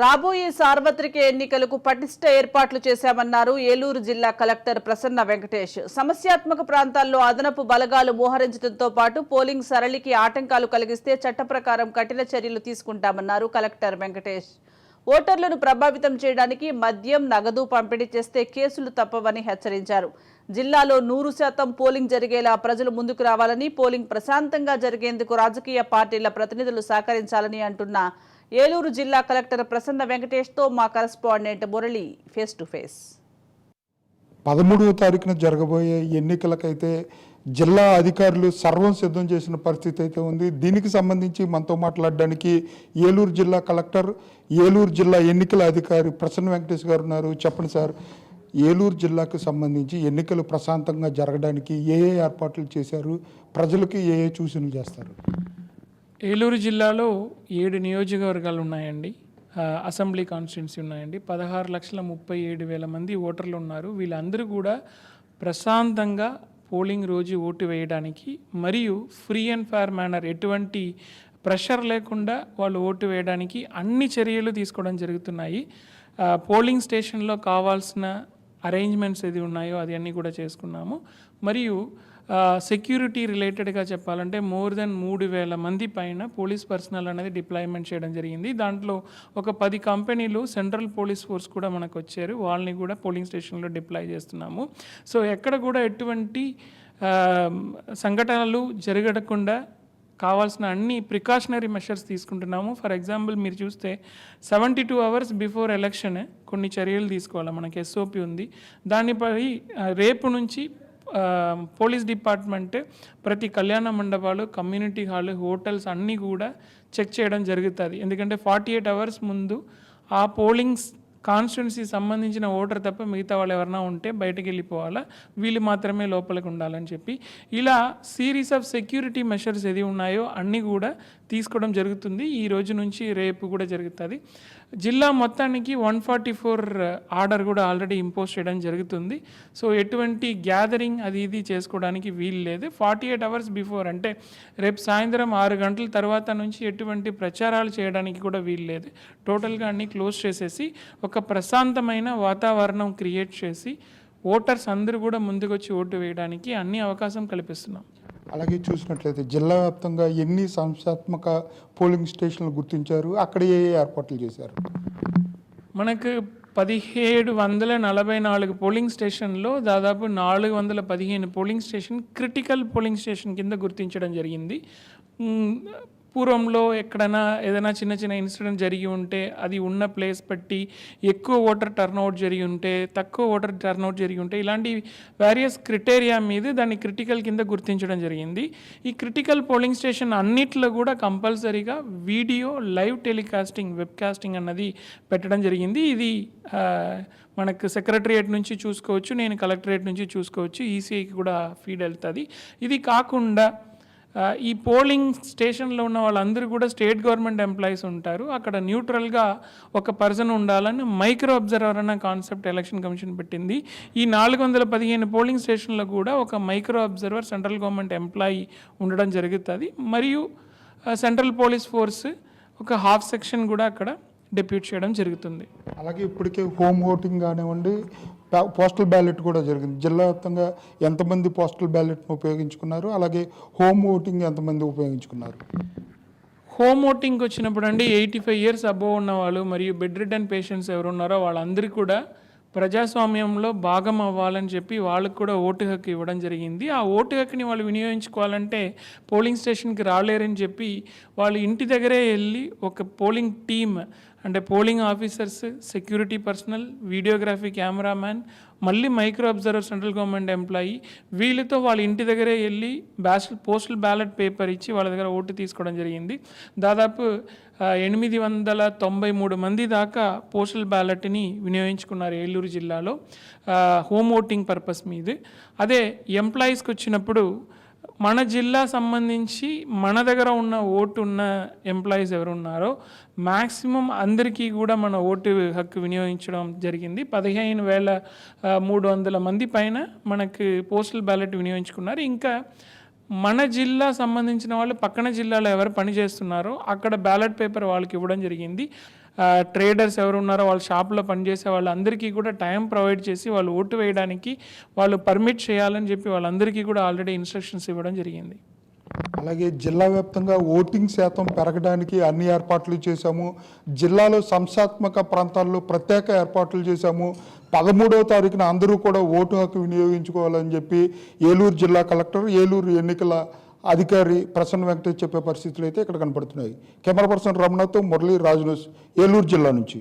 రాబోయే సార్వత్రిక ఎన్నికలకు పటిష్ట ఏర్పాట్లు చేశామన్నారు ఏలూరు జిల్లా కలెక్టర్ ప్రసన్న వెంకటేష్. సమస్యాత్మక ప్రాంతాల్లో అదనపు బలగాలు మోహరించడంతో పాటు పోలింగ్ సరళికి ఆటంకాలు కలిగిస్తే చట్ట కఠిన చర్యలు తీసుకుంటామన్నారు కలెక్టర్ వెంకటేష్. ఓటర్లను ప్రభావితం చేయడానికి మద్యం నగదు పంపిణీ చేస్తే కేసులు తప్పవని హెచ్చరించారు. జిల్లాలో నూరు శాతం పోలింగ్ జరిగేలా ప్రజలు ముందుకు రావాలని పోలింగ్ ప్రశాంతంగా జరిగేందుకు రాజకీయ పార్టీల ప్రతినిధులు సహకరించాలని అంటున్న ఏలూరు జిల్లా కలెక్టర్ ప్రసన్న వెంకటేష్తో మా correspondent Murali face to face. పదమూడవ తారీఖున జరగబోయే ఎన్నికలకైతే జిల్లా అధికారులు సర్వం సిద్ధం చేసిన పరిస్థితి అయితే ఉంది. దీనికి సంబంధించి మనతో మాట్లాడడానికి ఏలూరు జిల్లా కలెక్టర్ ఏలూరు జిల్లా ఎన్నికల అధికారి ప్రసన్న వెంకటేష్ గారు ఉన్నారు. చెప్పండి సార్ ఏలూరు జిల్లాకు సంబంధించి ఎన్నికలు ప్రశాంతంగా జరగడానికి ఏ ఏ ఏర్పాట్లు చేశారు? ప్రజలకు ఏ ఏ సూచనలు చేస్తారు? ఏలూరు జిల్లాలో ఏడు నియోజకవర్గాలు ఉన్నాయండి. అసెంబ్లీ కాన్స్టిట్యున్సీ ఉన్నాయండి. పదహారు లక్షల ముప్పై ఏడు వేల మంది ఓటర్లు ఉన్నారు. వీళ్ళందరూ కూడా ప్రశాంతంగా పోలింగ్ రోజు ఓటు వేయడానికి మరియు ఫ్రీ అండ్ ఫేర్ మేనర్ ఎటువంటి ప్రెషర్ లేకుండా వాళ్ళు ఓటు వేయడానికి అన్ని చర్యలు తీసుకోవడం జరుగుతున్నాయి. పోలింగ్ స్టేషన్లో కావాల్సిన అరేంజ్మెంట్స్ ఏది ఉన్నాయో అది అన్నీ కూడా చేసుకున్నాము. మరియు సెక్యూరిటీ రిలేటెడ్గా చెప్పాలంటే మోర్ దెన్ మూడు వేల మంది పైన పోలీస్ పర్సనల్ అనేది డిప్లాయ్మెంట్ చేయడం జరిగింది. దాంట్లో ఒక పది కంపెనీలు సెంట్రల్ పోలీస్ ఫోర్స్ కూడా మనకు వచ్చారు. వాళ్ళని కూడా పోలింగ్ స్టేషన్లో డిప్లాయ్ చేస్తున్నాము. సో ఎక్కడ కూడా ఎటువంటి సంఘటనలు జరగకుండా కావాల్సిన అన్ని ప్రికాషనరీ మెషర్స్ తీసుకుంటున్నాము. ఫర్ ఎగ్జాంపుల్ మీరు చూస్తే seventy two hours before election కొన్ని చర్యలు తీసుకోవాలి. మనకి ఎస్ఓపి ఉంది. దానిపై రేపు నుంచి పోలీస్ డిపార్ట్మెంట్ ప్రతి కళ్యాణ మండపాలు కమ్యూనిటీ హాల్ హోటల్స్ అన్నీ కూడా చెక్ చేయడం జరుగుతుంది. ఎందుకంటే ఫార్టీ ఎయిట్ అవర్స్ ముందు ఆ పోలింగ్స్ కాన్స్టిట్యున్సీ సంబంధించిన ఓటర్ తప్ప మిగతా వాళ్ళు ఎవరైనా ఉంటే బయటకు వెళ్ళిపోవాలా? వీళ్ళు మాత్రమే లోపలికి ఉండాలని చెప్పి. ఇలా సిరీస్ ఆఫ్ సెక్యూరిటీ మెషర్స్ ఏది ఉన్నాయో అన్నీ కూడా తీసుకోవడం జరుగుతుంది. ఈ రోజు నుంచి రేపు కూడా జరుగుతుంది. జిల్లా మొత్తానికి వన్ ఫార్టీ ఫోర్ ఆర్డర్ కూడా ఆల్రెడీ ఇంపోజ్ చేయడం జరుగుతుంది. సో ఎటువంటి గ్యాదరింగ్ అది ఇది చేసుకోవడానికి వీలు లేదు. ఫార్టీ ఎయిట్ అవర్స్ బిఫోర్ అంటే రేపు సాయంత్రం ఆరు గంటల తర్వాత నుంచి ఎటువంటి ప్రచారాలు చేయడానికి కూడా వీలు లేదు. టోటల్గా అన్ని క్లోజ్ చేసేసి ఒక ప్రశాంతమైన వాతావరణం క్రియేట్ చేసి ఓటర్స్ అందరూ కూడా ముందుకొచ్చి ఓటు వేయడానికి అన్ని అవకాశం కల్పిస్తున్నాం. అలాగే చూసినట్లయితే జిల్లా వ్యాప్తంగా ఎన్ని సంస్థాత్మక పోలింగ్ స్టేషన్లు గుర్తించారు? అక్కడ ఏ ఏర్పాట్లు చేశారు? మనకు పదిహేడు వందల నలభై నాలుగు పోలింగ్ స్టేషన్లో దాదాపు నాలుగు వందల పదిహేను polling station critical polling station కింద గుర్తించడం జరిగింది. పూర్వంలో ఎక్కడైనా ఏదైనా చిన్న చిన్న ఇన్సిడెంట్ జరిగి ఉంటే అది ఉన్న ప్లేస్ బట్టి ఎక్కువ ఓటర్ టర్న్అవుట్ జరిగి ఉంటే తక్కువ ఓటర్ టర్న్అవుట్ జరిగి ఉంటే ఇలాంటి వేరియస్ క్రిటేరియా మీద దాన్ని క్రిటికల్ కింద గుర్తించడం జరిగింది. ఈ క్రిటికల్ పోలింగ్ స్టేషన్ అన్నిట్లో కూడా కంపల్సరీగా వీడియో లైవ్ టెలికాస్టింగ్ వెబ్కాస్టింగ్ అన్నది పెట్టడం జరిగింది. ఇది మనకు సెక్రటరియేట్ నుంచి చూసుకోవచ్చు నేను కలెక్టరేట్ నుంచి చూసుకోవచ్చు ఈసీఐకి కూడా ఫీడ్ వెళ్తుంది. ఇది కాకుండా ఈ పోలింగ్ స్టేషన్లో ఉన్న వాళ్ళందరూ కూడా స్టేట్ గవర్నమెంట్ ఎంప్లాయీస్ ఉంటారు. అక్కడ న్యూట్రల్గా ఒక పర్సన్ ఉండాలని మైక్రో అబ్జర్వర్ అన్న కాన్సెప్ట్ ఎలక్షన్ కమిషన్ పెట్టింది. ఈ నాలుగు వందల పదిహేను పోలింగ్ స్టేషన్లో కూడా ఒక micro observer central government employee ఉండడం జరుగుతుంది. మరియు సెంట్రల్ పోలీస్ ఫోర్స్ ఒక హాఫ్ సెక్షన్ కూడా అక్కడ డెప్యూట్ చేయడం జరుగుతుంది. అలాగే ఇప్పటికే హోమ్ ఓటింగ్ కానివ్వండి పోస్టల్ బ్యాలెట్ కూడా జరిగింది. జిల్లా వ్యాప్తంగా ఎంతమంది పోస్టల్ బ్యాలెట్ను ఉపయోగించుకున్నారు అలాగే హోమ్ ఓటింగ్ ఎంతమంది ఉపయోగించుకున్నారు? హోమ్ ఓటింగ్కి వచ్చినప్పుడు అండి ఎయిటీ ఫైవ్ ఇయర్స్ అబోవ్ ఉన్న వాళ్ళు మరియు బెడ్ రిటర్న్ పేషెంట్స్ ఎవరు ఉన్నారో వాళ్ళందరికీ కూడా ప్రజాస్వామ్యంలో భాగం అవ్వాలని చెప్పి వాళ్ళకు కూడా ఓటు హక్కు ఇవ్వడం జరిగింది. ఆ ఓటు హక్కుని వాళ్ళు వినియోగించుకోవాలంటే పోలింగ్ స్టేషన్కి రాలేరని చెప్పి వాళ్ళు ఇంటి దగ్గరే వెళ్ళి ఒక పోలింగ్ టీమ్ అంటే polling officers security personnel videography cameraman మళ్ళీ micro observer central government employee వీళ్ళతో వాళ్ళ ఇంటి దగ్గరే వెళ్ళి బ్యాస్ పోస్టల్ బ్యాలెట్ పేపర్ ఇచ్చి వాళ్ళ దగ్గర ఓటు తీసుకోవడం జరిగింది. దాదాపు ఎనిమిది వందల తొంభై మూడు మంది దాకా పోస్టల్ బ్యాలెట్ని వినియోగించుకున్నారు ఏలూరు జిల్లాలో హోమ్ ఓటింగ్ పర్పస్ మీద. అదే ఎంప్లాయీస్కి వచ్చినప్పుడు మన జిల్లా సంబంధించి మన దగ్గర ఉన్న ఓటు ఉన్న ఎంప్లాయీస్ ఎవరు ఉన్నారో మ్యాక్సిమం అందరికీ కూడా మన ఓటు హక్కు వినియోగించడం జరిగింది. పదిహేను వేల మూడు వందల మంది పైన మనకు పోస్టల్ బ్యాలెట్ వినియోగించుకున్నారు. ఇంకా మన జిల్లా సంబంధించిన వాళ్ళు పక్కన జిల్లాలో ఎవరు పని చేస్తున్నారో అక్కడ బ్యాలెట్ పేపర్ వాళ్ళకి ఇవ్వడం జరిగింది. ట్రేడర్స్ ఎవరు ఉన్నారో వాళ్ళ షాప్లో పనిచేసే వాళ్ళందరికీ కూడా టైం ప్రొవైడ్ చేసి వాళ్ళు ఓటు వేయడానికి వాళ్ళు పర్మిట్ చేయాలని చెప్పి వాళ్ళందరికీ కూడా ఆల్రెడీ ఇన్స్ట్రక్షన్స్ ఇవ్వడం జరిగింది. అలాగే జిల్లా వ్యాప్తంగా ఓటింగ్ శాతం పెరగడానికి అన్ని ఏర్పాట్లు చేశాము. జిల్లాలో సంస్థాత్మక ప్రాంతాల్లో ప్రత్యేక ఏర్పాట్లు చేశాము. పదమూడవ తారీఖున అందరూ కూడా ఓటు హక్కు వినియోగించుకోవాలని చెప్పి ఏలూరు జిల్లా కలెక్టర్ ఏలూరు ఎన్నికల అధికారి ప్రసన్న వెంకటేష్ చెప్పే పరిస్థితులు అయితే ఇక్కడ కనపడుతున్నాయి. కెమెరా పర్సన్ రమణతో మురళీ రాజు ఏలూరు జిల్లా నుంచి.